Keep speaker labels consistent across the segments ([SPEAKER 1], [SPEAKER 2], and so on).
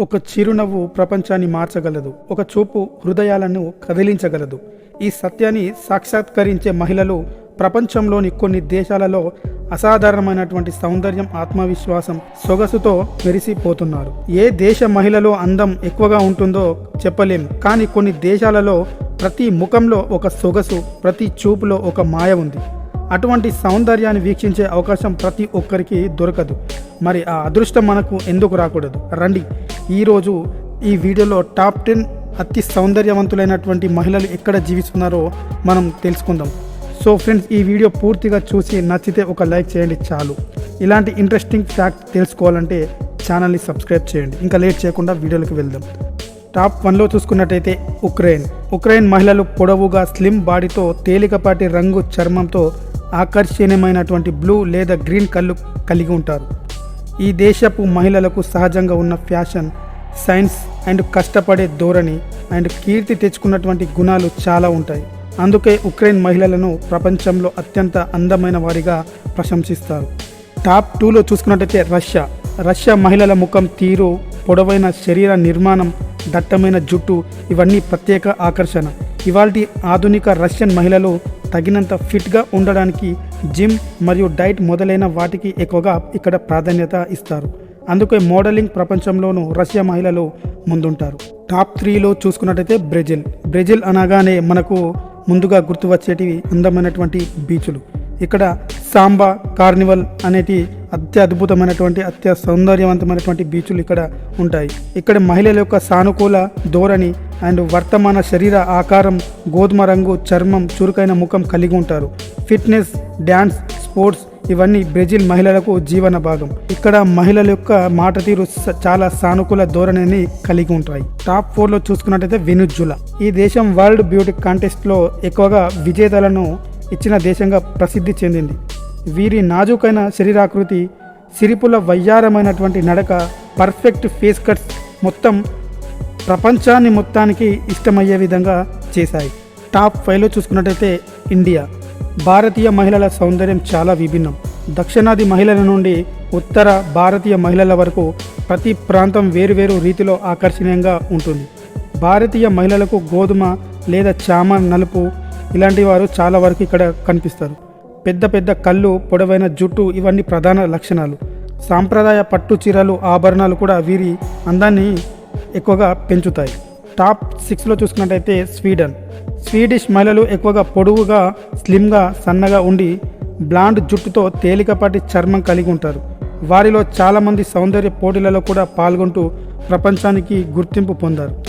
[SPEAKER 1] ఒక చిరునవ్వు ప్రపంచాన్ని మార్చగలదు. ఒక చూపు హృదయాలను కదిలించగలదు. ఈ సత్యాన్ని సాక్షాత్కరించే మహిళలు ప్రపంచంలోని కొన్ని దేశాలలో అసాధారణమైనటువంటి సౌందర్యం ఆత్మవిశ్వాసం సొగసుతో మెరిసిపోతున్నారు. ఏ దేశ మహిళలో అందం ఎక్కువగా ఉంటుందో చెప్పలేం. కానీ కొన్ని దేశాలలో ప్రతి ముఖంలో ఒక సొగసు ప్రతి చూపులో ఒక మాయ ఉంది. అటువంటి సౌందర్యాన్ని వీక్షించే అవకాశం ప్రతి ఒక్కరికి దొరకదు. మరి ఆ అదృష్టం మనకు ఎందుకు రాకూడదు? రండి. ఈరోజు ఈ వీడియోలో టాప్ టెన్ అతి సౌందర్యవంతులైనటువంటి మహిళలు ఎక్కడ జీవిస్తున్నారో మనం తెలుసుకుందాం. సో ఫ్రెండ్స్ ఈ వీడియో పూర్తిగా చూసి నచ్చితే ఒక లైక్ చేయండి చాలు. ఇలాంటి ఇంట్రెస్టింగ్ ఫ్యాక్ట్ తెలుసుకోవాలంటే ఛానల్ని సబ్స్క్రైబ్ చేయండి. ఇంకా లేట్ చేయకుండా వీడియోలకు వెళ్దాం. టాప్ వన్లో చూసుకున్నట్టయితే ఉక్రెయిన్. ఉక్రెయిన్ మహిళలు పొడవుగా స్లిమ్ బాడీతో తేలికపాటి రంగు చర్మంతో ఆకర్షణీయమైనటువంటి బ్లూ లేదా గ్రీన్ కళ్ళు కలిగి ఉంటారు. ఈ దేశపు మహిళలకు సహజంగా ఉన్న ఫ్యాషన్ సైన్స్ అండ్ కష్టపడే ధోరణి అండ్ కీర్తి తెచ్చుకున్నటువంటి గుణాలు చాలా ఉంటాయి. అందుకే ఉక్రెయిన్ మహిళలను ప్రపంచంలో అత్యంత అందమైన వారిగా ప్రశంసిస్తారు. టాప్ టూలో చూసుకున్నట్టయితే రష్యా. రష్యా మహిళల ముఖం తీరు పొడవైన శరీర నిర్మాణం దట్టమైన జుట్టు ఇవన్నీ ప్రత్యేక ఆకర్షణ. ఇవాల్టి ఆధునిక రష్యన్ మహిళలు తగినంత ఫిట్గా ఉండడానికి జిమ్ మరియు డైట్ మొదలైన వాటికి ఎక్కువగా ఇక్కడ ప్రాధాన్యత ఇస్తారు. అందుకే మోడలింగ్ ప్రపంచంలోనూ రష్యా మహిళలు ముందుంటారు. టాప్ త్రీలో చూసుకున్నట్టయితే బ్రెజిల్. బ్రెజిల్ అనగానే మనకు ముందుగా గుర్తు వచ్చేటివి అందమైనటువంటి బీచ్లు. ఇక్కడ సాంబా కార్నివల్ అనేటి అత్య అద్భుతమైనటువంటి అత్య సౌందర్యవంతమైనటువంటి బీచ్లు ఇక్కడ ఉంటాయి. ఇక్కడ మహిళల యొక్క సానుకూల ధోరణి అండ్ వర్తమాన శరీర ఆకారం గోధుమ రంగు చర్మం చురుకైన ముఖం కలిగి ఉంటారు. ఫిట్నెస్ డ్యాన్స్ స్పోర్ట్స్ ఇవన్నీ బ్రెజిల్ మహిళలకు జీవన భాగం. ఇక్కడ మహిళల యొక్క మాట తీరు చాలా సానుకూల ధోరణిని కలిగి ఉంటాయి. టాప్ ఫోర్లో చూసుకున్నట్టయితే వెనుజులా. ఈ దేశం వరల్డ్ బ్యూటీ కాంటెస్ట్లో ఎక్కువగా విజేతలను ఇచ్చిన దేశంగా ప్రసిద్ధి చెందింది. వీరి నాజుకైన శరీరాకృతి సిరిపుల వయ్యారమైనటువంటి నడక పర్ఫెక్ట్ ఫేస్ కట్స్ మొత్తం ప్రపంచాన్ని మొత్తానికి ఇష్టమయ్యే విధంగా చేశాయి. టాప్ ఫైవ్లో చూసుకున్నట్టయితే ఇండియా. భారతీయ మహిళల సౌందర్యం చాలా విభిన్నం. దక్షిణాది మహిళల నుండి ఉత్తర భారతీయ మహిళల వరకు ప్రతి ప్రాంతం వేరువేరు రీతిలో ఆకర్షణీయంగా ఉంటుంది. భారతీయ మహిళలకు గోధుమ లేదా చామ నలుపు ఇలాంటి వారు చాలా వరకు ఇక్కడ కనిపిస్తారు. పెద్ద పెద్ద కళ్ళు పొడవైన జుట్టు ఇవన్నీ ప్రధాన లక్షణాలు. సాంప్రదాయ పట్టు చీరలు ఆభరణాలు కూడా వీరి అందాన్ని ఎక్కువగా పెంచుతాయి. టాప్ సిక్స్లో చూసుకున్నట్టయితే స్వీడన్. స్వీడిష్ మహిళలు ఎక్కువగా పొడవుగా స్లిమ్గా సన్నగా ఉండి బ్లాండ్ జుట్టుతో తేలికపాటి చర్మం కలిగి ఉంటారు. వారిలో చాలామంది సౌందర్య పోటీలలో కూడా పాల్గొంటూ ప్రపంచానికి గుర్తింపు పొందారు.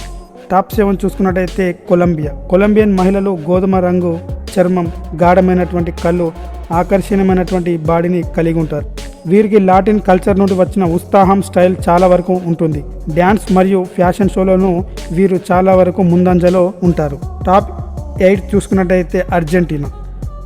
[SPEAKER 1] టాప్ సెవెన్ చూసుకున్నట్టయితే కొలంబియా. కొలంబియన్ మహిళలు గోధుమ రంగు చర్మం గాఢమైనటువంటి కళ్ళు ఆకర్షణీయమైనటువంటి బాడీని కలిగి ఉంటారు. వీరికి లాటిన్ కల్చర్ నుండి వచ్చిన ఉత్సాహం స్టైల్ చాలా వరకు ఉంటుంది. డ్యాన్స్ మరియు ఫ్యాషన్ షోలోనూ వీరు చాలా వరకు ముందంజలో ఉంటారు. టాప్ ఎయిట్ చూసుకున్నట్టయితే అర్జెంటీనా.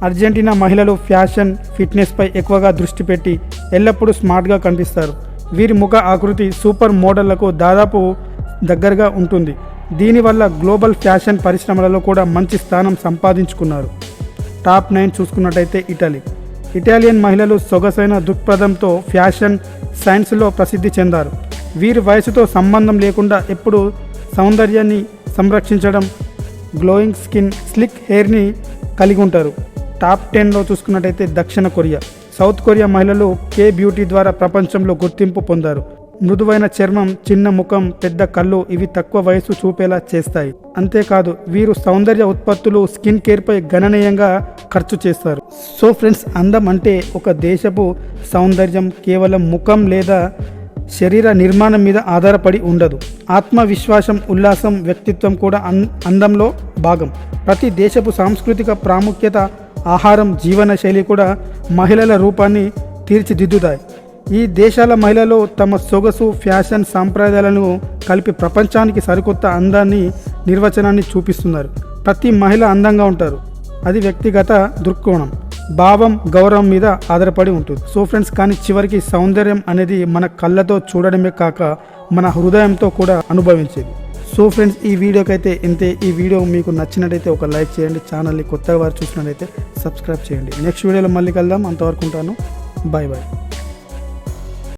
[SPEAKER 1] అర్జెంటీనా మహిళలు ఫ్యాషన్ ఫిట్నెస్పై ఎక్కువగా దృష్టి పెట్టి ఎల్లప్పుడూ స్మార్ట్గా కనిపిస్తారు. వీరి ముఖ ఆకృతి సూపర్ మోడళ్ళకు దాదాపు దగ్గరగా ఉంటుంది. దీనివల్ల గ్లోబల్ ఫ్యాషన్ పరిశ్రమలలో కూడా మంచి స్థానం సంపాదించుకున్నారు. టాప్ నైన్ చూసుకున్నట్టయితే ఇటలీ. ఇటాలియన్ మహిళలు సొగసైన దృక్పథంతో ఫ్యాషన్ సైన్స్లో ప్రసిద్ధి చెందారు. వీరి వయసుతో సంబంధం లేకుండా ఎప్పుడూ సౌందర్యాన్ని సంరక్షించడం గ్లోయింగ్ స్కిన్ స్లిక్ హెయిర్ని కలిగి ఉంటారు. టాప్ టెన్లో చూసుకున్నట్టయితే దక్షిణ కొరియా. సౌత్ కొరియా మహిళలు కే బ్యూటీ ద్వారా ప్రపంచంలో గుర్తింపు పొందారు. మృదువైన చర్మం చిన్న ముఖం పెద్ద కళ్ళు ఇవి తక్కువ వయసు చూపేలా చేస్తాయి. అంతేకాదు వీరు సౌందర్య ఉత్పత్తులు స్కిన్ కేర్పై గణనీయంగా ఖర్చు చేస్తారు. సో ఫ్రెండ్స్ అందం అంటే ఒక దేశపు సౌందర్యం కేవలం ముఖం లేదా శరీర నిర్మాణం మీద ఆధారపడి ఉండదు. ఆత్మవిశ్వాసం ఉల్లాసం వ్యక్తిత్వం కూడా అన్ అందంలో భాగం. ప్రతి దేశపు సాంస్కృతిక ప్రాముఖ్యత ఆహారం జీవనశైలి కూడా మహిళల రూపాన్ని తీర్చిదిద్దుతాయి. ఈ దేశాల మహిళలు తమ సొగసు ఫ్యాషన్ సాంప్రదాయాలను కలిపి ప్రపంచానికి సరికొత్త అందాన్ని నిర్వచనాన్ని చూపిస్తున్నారు. ప్రతి మహిళ అందంగా ఉంటారు. అది వ్యక్తిగత దృక్కోణం. భావం గౌరవం మీద ఆధారపడి ఉంటుంది. సో ఫ్రెండ్స్ కానీ చివరికి సౌందర్యం అనేది మన కళ్ళతో చూడడమే కాక మన హృదయంతో కూడా అనుభవించేది. సో ఫ్రెండ్స్ ఈ వీడియోకైతే ఇంతే. ఈ వీడియో మీకు నచ్చినట్టయితే ఒక లైక్ చేయండి. ఛానల్ని కొత్తగా వారు చూసినట్టయితే సబ్స్క్రైబ్ చేయండి. నెక్స్ట్ వీడియోలో మళ్ళీ కలుద్దాం. అంతవరకు ఉంటాను. Bye bye